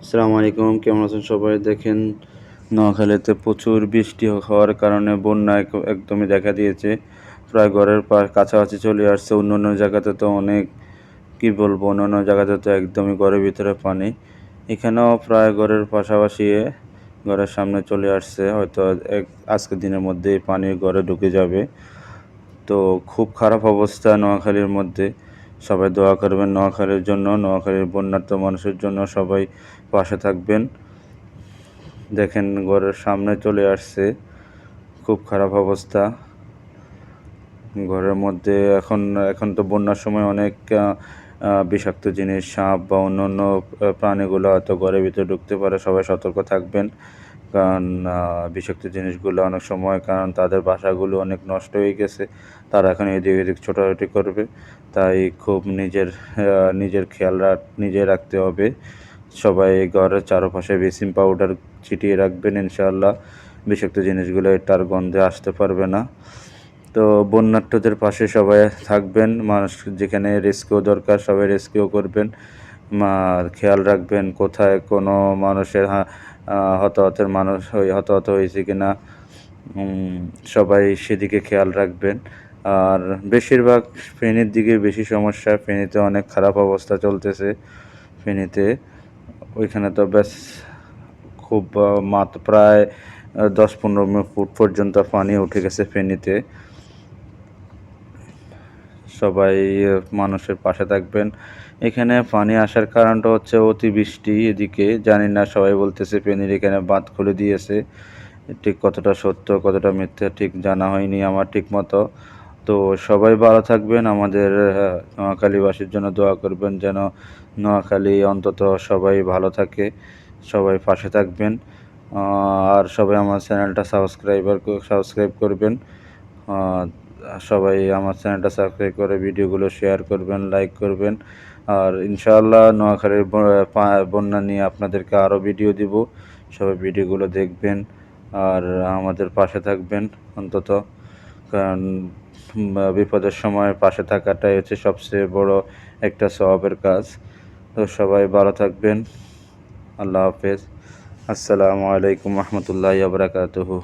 আসসালামু আলাইকুম, কেমন আছেন সবাই? দেখেন, নোয়াখালীতে প্রচুর বৃষ্টি হওয়ার কারণে বন্যা এক- একদমই দেখা দিয়েছে। প্রায় ঘরের কাছাকাছি চলে আসছে। অন্য অন্য জায়গাতে তো অনেক, কি বলব অন্য অন্য জায়গাতে তো একদমই ঘরের ভিতরে পানি। এখানেও প্রায় ঘরের পাশাপাশি ঘরের সামনে চলে আসছে। হয়তো এক আজকের দিনের মধ্যেই পানি ঘরে ঢুকে যাবে। তো খুব খারাপ অবস্থা নোয়াখালীর মধ্যে। সবাই দোয়া করবেন, নোয়াখালীর জন্য, নোয়াখালীর বন্যার্থ মানুষের জন্য সবাই পাশে থাকবেন। দেখেন ঘরের সামনে চলে আসছে, খুব খারাপ অবস্থা। ঘরের মধ্যে এখন এখন তো বন্যার সময় অনেক বিষাক্ত জিনিস, সাপ বা অন্য অন্য প্রাণীগুলো হয়তো ঘরের ভিতরে ঢুকতে পারে, সবাই সতর্ক থাকবেন। কারণ বিষাক্ত জিনিসগুলো অনেক সময়, কারণ তাদের বাসাগুলো অনেক নষ্ট হয়ে গেছে। তারা এখন এদিক এদিক ছোটাছুটি করবে। তাই খুব নিজের নিজের খেয়াল রাখ, নিজে রাখতে হবে। সবাই ঘরের চারপাশে বেসিন পাউডার ছিটিয়ে রাখবেন ইনশাআল্লাহ। বিষাক্ত জিনিসগুলো তার গন্ধে আসতে পারবে না। তো বন্যার্থদের পাশে সবাই থাকবেন। মানুষ যেখানে রেস্কিউ দরকার, সবাই রেস্কিউ করবেন। খেয়াল রাখবেন কোথায় কোনো মানুষের হতাহতের মানুষ হতাহত হয়েছে কিনা সবাই সেদিকে খেয়াল রাখবেন। আর বেশিরভাগ ফেনীর দিকে বেশি সমস্যা, ফেনীতে অনেক খারাপ অবস্থা চলতেছে ফেনীতে। ওইখানে তো ব্যাস খুব মাত্র প্রায় দশ পনেরো ফুট পর্যন্ত পানি উঠে গেছে ফেনীতে। সবাই মানুষের পাশে থাকবেন। এখানে পানি আসার কারণটা হচ্ছে অতিবৃষ্টি এদিকে, জানি না, সবাই বলতেছে ফেনীর এখানে বাঁধ খুলে দিয়েছে। ঠিক কতটা সত্য, কতটা মিথ্যা, ঠিক জানা হয়নি আমার ঠিক মতো তো সবাই ভালো থাকবেন, আমাদের নোয়াখালীবাসীর জন্য দোয়া করবেন যেন নোয়াখালী অন্তত সবাই ভালো থাকে, সবাই পাশে থাকবেন। আর সবাই আমার চ্যানেলটা সাবস্ক্রাইবার সাবস্ক্রাইব করবেন। সবাই আমার চ্যানেলটা সাবস্ক্রাইব করে, ভিডিওগুলো শেয়ার করবেন লাইক করবেন। আর ইনশাআল্লাহ নোয়াখালীর বন্যা নিয়ে আপনাদেরকে আরও ভিডিও দিব। সবাই ভিডিওগুলো দেখবেন আর আমাদের পাশে থাকবেন অন্তত। কারণ বিপদের সময় পাশে থাকাটাই হচ্ছে সবচেয়ে বড় একটা সওয়াবের কাজ। তো সবাই ভালো থাকবেন। আল্লাহ হাফেজ। আসসালামু আলাইকুম রহমতুল্লাহ বারাকাতুহু।